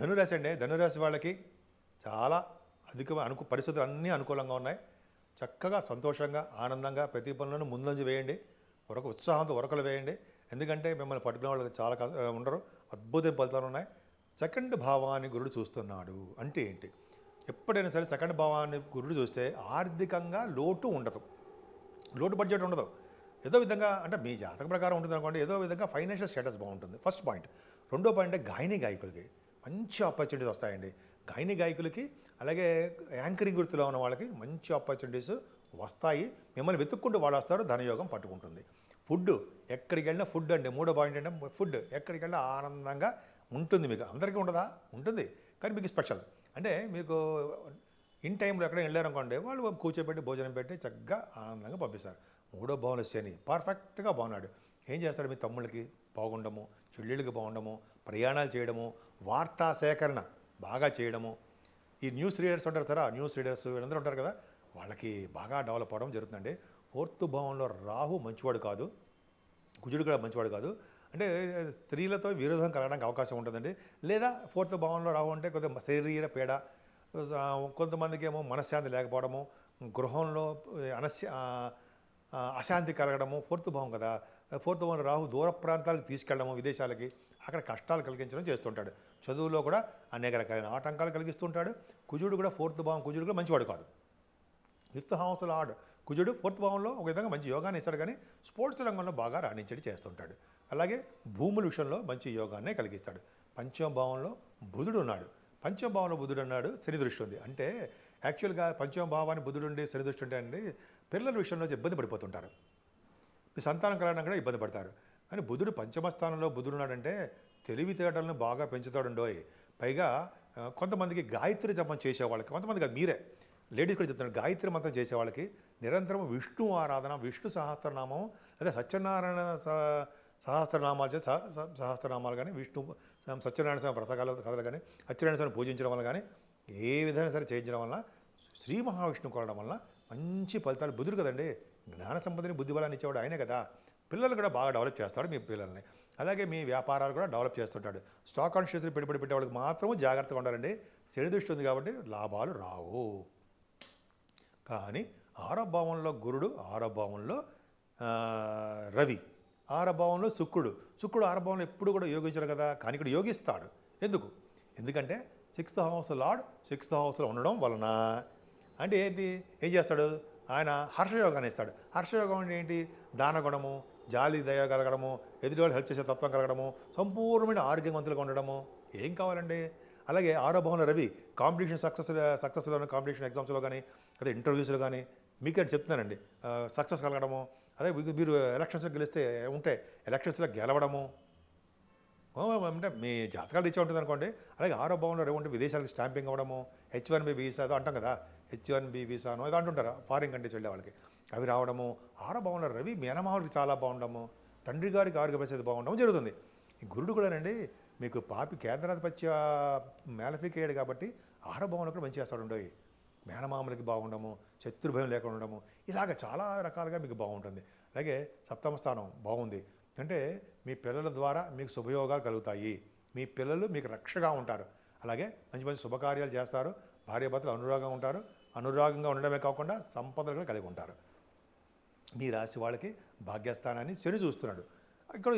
ధనురాశి అండి. ధనురాశి వాళ్ళకి చాలా అధిక అనుకు పరిస్థితులు అన్నీ అనుకూలంగా ఉన్నాయి. చక్కగా సంతోషంగా ఆనందంగా ప్రతి పనులను ముందంజు వేయండి. ఉరక ఉత్సాహంతో ఉరకలు వేయండి. ఎందుకంటే మిమ్మల్ని పట్టుకునే వాళ్ళకి చాలా ఉండరు. అద్భుతమైన ఫలితాలు ఉన్నాయి. సెకండ్ భావాన్ని గురుడు చూస్తున్నాడు అంటే ఏంటి? ఎప్పుడైనా సరే సెకండ్ భావాన్ని గురుడు చూస్తే ఆర్థికంగా లోటు ఉండదు. లోటు బడ్జెట్ ఉండదు. ఏదో విధంగా అంటే మీ జాతక ప్రకారం ఉంటుంది అనుకోండి ఏదో విధంగా ఫైనాన్షియల్ స్టేటస్ బాగుంటుంది. First point. రెండో పాయింట్ గాయని గాయకులకి. మంచి ఆపర్చునిటీస్ వస్తాయండి. గాయని గాయకులకి అలాగే యాంకరింగ్ వృత్తిలో ఉన్న వాళ్ళకి మంచి ఆపర్చునిటీస్ వస్తాయి. మిమ్మల్ని వెతుక్కుంటూ వాళ్ళు వస్తారు ధనయోగం పట్టుకుంటుంది. ఫుడ్ ఎక్కడికి వెళ్ళినా ఫుడ్ అండి. మూడో పాయింట్ అంటే ఫుడ్ ఎక్కడికి వెళ్ళినా ఆనందంగా ఉంటుంది మీకు. అందరికీ ఉండదా ఉంటుంది. కానీ మీకు స్పెషల్ అంటే మీకు ఇన్ టైంలో ఎక్కడ వెళ్ళారనుకోండి వాళ్ళు కూర్చోబెట్టి భోజనం పెట్టి చక్కగా ఆనందంగా పంపిస్తారు. మూడో భవన శని పర్ఫెక్ట్గా బాగున్నాడు. ఏం చేస్తాడు మీ తమ్ముళ్ళకి? బాగుండము. చెల్లెళ్ళకి పోవడము ప్రయాణాలు చేయడము వార్తా సేకరణ బాగా చేయడము. ఈ న్యూస్ రీడర్స్ ఉంటారు సార్ న్యూస్ రీడర్స్ వీళ్ళందరూ ఉంటారు కదా వాళ్ళకి బాగా డెవలప్ అవ్వడం జరుగుతుందండి. ఫోర్త్ భావంలో రాహు మంచివాడు కాదు కుజుడు కూడా మంచివాడు కాదు. అంటే స్త్రీలతో విరోధం కలగడానికి అవకాశం ఉంటుందండి. లేదా ఫోర్త్ భావంలో రావు అంటే కొద్దిగా శరీర పీడ కొంతమందికి ఏమో మనశ్శాంతి లేకపోవడము గృహంలో అనశ్య అశాంతి కలగడము ఫోర్త్ భావం కదా. ఫోర్త్ భావం రాహు దూర ప్రాంతాలకు తీసుకెళ్ళడము విదేశాలకి. అక్కడ కష్టాలు కలిగించడం చేస్తుంటాడు. చదువులో కూడా అనేక రకాలైన ఆటంకాలు కలిగిస్తుంటాడు. కుజుడు కూడా ఫోర్త్ భావం కుజుడు కూడా మంచివాడు కాదు. ఫిఫ్త్ హౌస్లో ఆడు కుజుడు ఫోర్త్ భావంలో ఒక విధంగా మంచి యోగాన్ని ఇస్తాడు కానీ స్పోర్ట్స్ రంగంలో బాగా రాణించడి చేస్తుంటాడు. అలాగే భూముల విషయంలో మంచి యోగాన్నే కలిగిస్తాడు. పంచమ భావంలో బుధుడు ఉన్నాడు. పంచమ భావంలో బుధుడు అన్నాడు శని దృష్టి ఉంది. అంటే యాక్చువల్గా పంచమ భావాన్ని బుధుడు ఉండి ఉంటే అండి పిల్లల విషయంలో ఇబ్బంది పడిపోతుంటారు. మీ సంతానం కలగడం కూడా ఇబ్బంది పడతారు. కానీ బుధుడు పంచమ స్థానంలో బుధుడు ఉన్నాడంటే తెలివితేటలను బాగా పెంచుతాడుండోయ్. పైగా కొంతమందికి గాయత్రి జపం చేసేవాళ్ళకి కొంతమంది కాదు మీరే. లేడీస్ కూడా చెప్తున్నారు గాయత్రి మంత్రం చేసే వాళ్ళకి నిరంతరం విష్ణు ఆరాధన విష్ణు సహస్రనామం అదే సత్యనారాయణ సహస్రనామాలు సహ- సహస్రనామాలు కానీ విష్ణు సత్యనారాయణ స్వామి వ్రతకాల కథలు కానీ సత్యనారాయణ స్వామి పూజించడం వల్ల కానీ ఏ విధంగా సరే చేయించడం వల్ల శ్రీ మహావిష్ణువు కొనడం వల్ల మంచి ఫలితాలు బుద్ధుడు కదండి. జ్ఞాన సంపదని బుద్ధి బలాన్ని ఇచ్చేవాడు ఆయనే కదా. పిల్లలు కూడా బాగా డెవలప్ చేస్తాడు మీ పిల్లల్ని. అలాగే మీ వ్యాపారాలు కూడా డెవలప్ చేస్తుంటాడు. స్టాక్ కాన్షియస్లో పెట్టుబడి పెట్టే వాళ్ళకి మాత్రము జాగ్రత్తగా ఉండాలండి. శని దృష్టి ఉంది కాబట్టి లాభాలు రావు. కానీ ఆరో భావంలో గురుడు ఆరో భావంలో రవి ఆరో భావంలో శుక్రుడు. శుక్రుడు ఆరో భావంలో ఎప్పుడు కూడా యోగించడు కదా. కానీ ఇక్కడ యోగిస్తాడు. ఎందుకు? ఎందుకంటే సిక్స్త్ హౌస్ లార్డ్ సిక్స్త్ హౌస్లో ఉండడం వలన అంటే ఏంటి? ఏం చేస్తాడు? ఆయన హర్షయోగాన్ని ఇస్తాడు. హర్షయోగం అంటే ఏంటి? దానగుణము జాలి దయ కలగడము ఎదుటివాళ్ళు హెల్ప్ చేసే తత్వం కలగడము సంపూర్ణమైన ఆరోగ్యవంతులుగా ఉండడము. ఏం కావాలండి? అలాగే ఆరోభవన రవి కాంపిటీషన్ సక్సెస్ సక్సెస్లో కాంపిటీషన్ ఎగ్జామ్స్లో కానీ అదే ఇంటర్వ్యూస్లో కానీ మీకే చెప్తున్నానండి. సక్సెస్ కలగడము అదే మీరు ఎలక్షన్స్లో గెలిస్తే ఉంటే ఎలక్షన్స్లో గెలవడము అంటే మీ జాతకాలు ఇచ్చే ఉంటుంది అనుకోండి. అలాగే ఆరో భవన్లో రేవు విదేశాలకు స్టాంపింగ్ అవ్వడము హెచ్ వన్ బి వీసా ఏదో అంటాం కదా. హెచ్ వన్ బి వీసాను ఏదో అంటుంటారు ఫారిన్ కంట్రీస్ వెళ్ళే వాళ్ళకి. అవి రావడము ఆరో భవన్లో రవి మేనమావులకి చాలా బాగుండము తండ్రి గారికి ఆరోగ్య పరిస్థితి బాగుండము జరుగుతుంది. ఈ గురుడు కూడానండి మీకు పాపి కేంద్రాధిపత్య మేలఫికేయడు కాబట్టి ఆరో భవన్లో కూడా మంచి చేస్తాడు ఉండవు మేనమామలకి బాగుండము శత్రుభయం లేకుండా ఉండము ఇలాగ చాలా రకాలుగా మీకు బాగుంటుంది. అలాగే సప్తమ స్థానం బాగుంది. అంటే మీ పిల్లల ద్వారా మీకు శుభయోగాలు కలుగుతాయి. మీ పిల్లలు మీకు రక్షగా ఉంటారు. అలాగే మంచి మంచి శుభకార్యాలు చేస్తారు. భార్యాభర్తలు అనురాగంగా ఉంటారు. అనురాగంగా ఉండడమే కాకుండా సంపదలు కూడా కలిగి ఉంటారు. మీ రాశి వాళ్ళకి భాగ్యస్థానాన్ని శని చూస్తున్నాడు. ఇక్కడ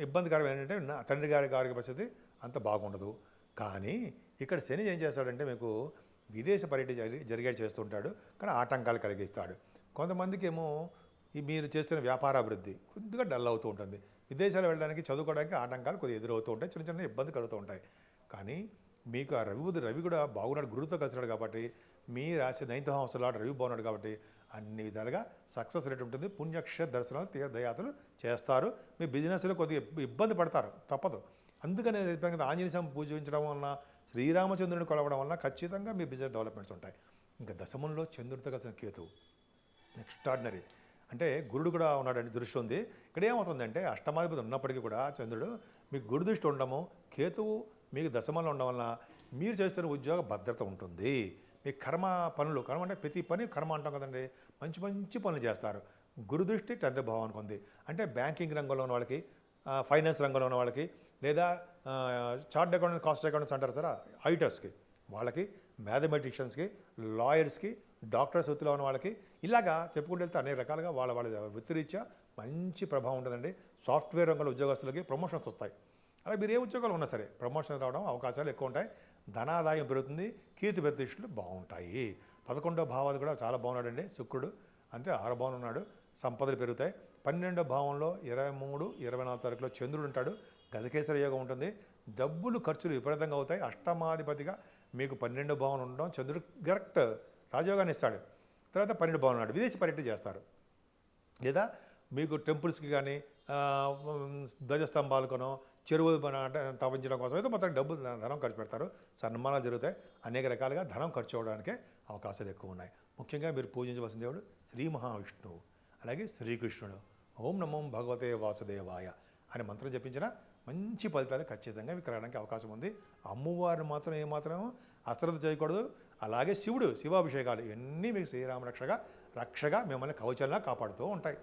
ఇబ్బందికరం ఏంటంటే నా తండ్రి గారి ఆరోగ్య పరిస్థితి అంత బాగుండదు. కానీ ఇక్కడ శని ఏం చేస్తాడంటే మీకు విదేశ పర్యటన జరిగే జరిగేది చేస్తుంటాడు. కానీ ఆటంకాలు కలిగిస్తాడు. కొంతమందికి ఏమో ఈ మీరు చేస్తున్న వ్యాపారాభివృద్ధి కొద్దిగా డల్ అవుతూ ఉంటుంది. విదేశాలు వెళ్ళడానికి చదువుకోవడానికి ఆటంకాలు కొద్దిగా ఎదురవుతూ ఉంటాయి. చిన్న చిన్న ఇబ్బంది కలుగుతూ ఉంటాయి. కానీ మీకు ఆ రవి రవి కూడా బాగున్నాడు గురువుతో కలిసినాడు కాబట్టి మీ రాశి నైన్త్ హౌస్లో రవి బాగున్నాడు కాబట్టి అన్ని విధాలుగా సక్సెస్ రేట్ ఉంటుంది. పుణ్యక్ష దర్శనాలు తీర్థయాత్రలు చేస్తారు. మీ బిజినెస్లో కొద్దిగా ఇబ్బంది పడతారు. తప్పదు. అందుకనే చెప్పాను కదా ఆంజనేయ స్వామి పూజించడం వలన శ్రీరామచంద్రుని కొలవడం వలన ఖచ్చితంగా మీ బిజినెస్ డెవలప్మెంట్స్ ఉంటాయి. ఇంకా దశమంలో చంద్రుడితో కలిసిన కేతువు. ఎక్స్ట్రాడినరీ. అంటే గురుడు కూడా ఉన్నాడండి దృష్టి ఉంది. ఇక్కడ ఏమవుతుందంటే అష్టమాధిపతి ఉన్నప్పటికీ కూడా చంద్రుడు మీకు గురు దృష్టి ఉండము కేతువు మీకు దశమంలో ఉండడం వలన మీరు చేస్తున్న ఉద్యోగ భద్రత ఉంటుంది. మీ కర్మ పనులు కర్మ అంటే ప్రతి పని కర్మ అంటాం కదండి. మంచి మంచి పనులు చేస్తారు. గురు దృష్టి టెన్త్ భావానికి ఉంది. అంటే బ్యాంకింగ్ రంగంలో ఉన్న వాళ్ళకి ఫైనాన్స్ రంగంలో ఉన్న వాళ్ళకి లేదా చార్ట్ అకౌంటెంట్ కాస్ట్ అకౌంటెంట్స్ అంటారు సార్ ఐటర్స్కి వాళ్ళకి మ్యాథమెటిషియన్స్కి లాయర్స్కి డాక్టర్స్ వృత్తిలో ఉన్న వాళ్ళకి ఇలాగా చెప్పుకుంటూ వెళ్తే అనేక రకాలుగా వాళ్ళ వాళ్ళ వృత్తిరీత్యా మంచి ప్రభావం ఉంటుందండి. సాఫ్ట్వేర్ రంగంలో ఉద్యోగస్తులకి ప్రమోషన్స్ వస్తాయి. అలా మీరు ఏ ఉద్యోగాలు ఉన్నా సరే ప్రమోషన్ రావడం అవకాశాలు ఎక్కువ ఉంటాయి. ధనాదాయం పెరుగుతుంది. కీర్తి ప్రతిష్టలు బాగుంటాయి. పదకొండో భావాలు కూడా చాలా బాగున్నాడండి. శుక్రుడు అంటే ఆరు భావన ఉన్నాడు. సంపదలు పెరుగుతాయి. పన్నెండో భావంలో ఇరవై మూడు ఇరవై నాలుగు తారీఖులో చంద్రుడు ఉంటాడు. గజకేశ్వర యోగం ఉంటుంది. డబ్బులు ఖర్చులు విపరీతంగా అవుతాయి. అష్టమాధిపతిగా మీకు పన్నెండో భావన ఉండడం చంద్రుడు కరెక్ట్ రాజయోగాన్ని ఇస్తాడు. తర్వాత పన్నెండు భావం విదేశీ పర్యటన చేస్తారు. లేదా మీకు టెంపుల్స్కి కానీ ధ్వజస్తంభాలకునో చెరువులు తవ్వించడం కోసం అయితే మొత్తం డబ్బు ధనం ఖర్చు పెడతారు. సన్మానాలు జరుగుతాయి. అనేక రకాలుగా ధనం ఖర్చు అవడానికే అవకాశాలు ఎక్కువ ఉన్నాయి. ముఖ్యంగా మీరు పూజించవలసిన దేవుడు శ్రీ మహావిష్ణువు. అలాగే శ్రీకృష్ణుడు. ఓం నమో భగవతే వాసుదేవాయ అనే మంత్రం జపించిన మంచి ఫలితాలు ఖచ్చితంగా మీకు అవకాశం ఉంది. అమ్మవారిని మాత్రం ఏమాత్రం అశ్రద్ధ చేయకూడదు. అలాగే శివుడు శివాభిషేకాలు ఇవన్నీ మీకు శ్రీరామ రక్షగా రక్షగా మిమ్మల్ని కవచంలా కాపాడుతూ ఉంటాయి.